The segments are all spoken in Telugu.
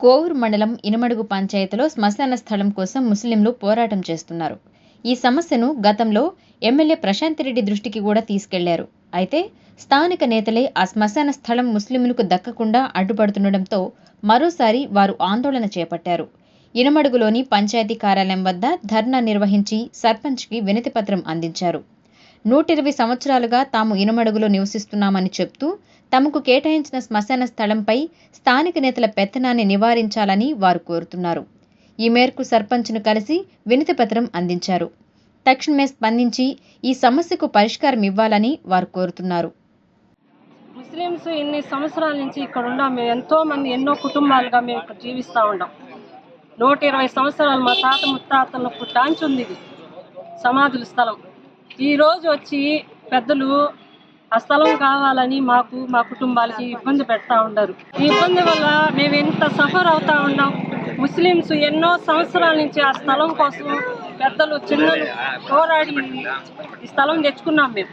కోవూరు మండలం ఇనమడుగు పంచాయతీలో శ్మశాన స్థలం కోసం ముస్లింలు పోరాటం చేస్తున్నారు. ఈ సమస్యను గతంలో ఎమ్మెల్యే ప్రశాంత్ రెడ్డి దృష్టికి కూడా తీసుకెళ్ళారు. అయితే స్థానిక నేతలే ఆ శ్మశాన స్థలం ముస్లింలకు దక్కకుండా అడ్డుపడుతుండటంతో మరోసారి వారు ఆందోళన చేపట్టారు. ఇనమడుగులోని పంచాయతీ కార్యాలయం వద్ద ధర్నా నిర్వహించి సర్పంచ్కి వినతిపత్రం అందించారు. నూట ఇరవై సంవత్సరాలుగా తాము ఇనుమడుగులో నివసిస్తున్నామని చెప్తూ తమకు కేటాయించిన శ్మశాన స్థలంపై స్థానిక నేతల పెత్తనాన్ని నివారించాలని వారు కోరుతున్నారు. ఈ మేరకు సర్పంచ్ను కలిసి వినతిపత్రం అందించారు. తక్షణమే స్పందించి ఈ సమస్యకు పరిష్కారం ఇవ్వాలని వారు కోరుతున్నారు. ముస్లిమ్స్ ఇన్ని సంవత్సరాల నుంచి ఇక్కడ ఉన్నాం మేము ఎంతో మంది ఎన్నో కుటుంబాలుగా మేము ఇక్కడ జీవిస్తూ ఉన్నాం. నూట ఇరవై సంవత్సరాలు మా తాత ముత్తాతల టాంచి ఉంది ఇది. సమాధుల స్థలం. ఈరోజు వచ్చి పెద్దలు ఆ స్థలం కావాలని మాకు మా కుటుంబాలకి ఇబ్బంది పెడతా ఉండరు. ఈ ఇబ్బంది వల్ల మేము ఎంత సఫర్ అవుతా ఉన్నాం. ముస్లిమ్స్ ఎన్నో సంవత్సరాల నుంచి ఆ స్థలం కోసం పెద్దలు చిన్నలు పోరాడి ఈ స్థలం తెచ్చుకున్నాం మేము.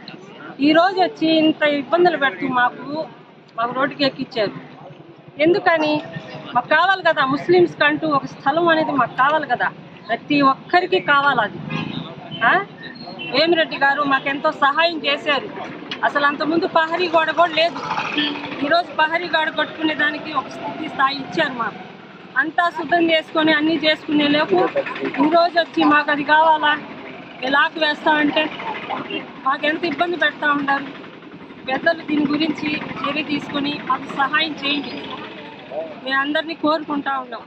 ఈరోజు వచ్చి ఇంత ఇబ్బందులు పెడుతూ మాకు మాకు రోడ్డుకి ఎక్కిచ్చారు. ఎందుకని? మాకు కావాలి కదా ముస్లిమ్స్ కంటూ ఒక స్థలం అనేది మాకు కావాలి కదా. ప్రతి ఒక్కరికి కావాలి అది. వేమిరెడ్డి గారు మాకెంతో సహాయం చేశారు. అసలు అంతకుముందు పహరీ గోడ కూడా లేదు. ఈరోజు పహరీ గోడ కొట్టుకునే దానికి ఒక స్థితి స్థాయి ఇచ్చారు మాకు. అంతా శుద్ధం చేసుకొని అన్నీ చేసుకునే లేపు ఈరోజు వచ్చి మాకు అది కావాలా? ఎలాకు వేస్తామంటే మాకెంత ఇబ్బంది పెడతా ఉంటారు పెద్దలు దీని గురించి చర్య తీసుకొని మాకు సహాయం చేయండి. మేము అందరినీ కోరుకుంటా ఉన్నాం.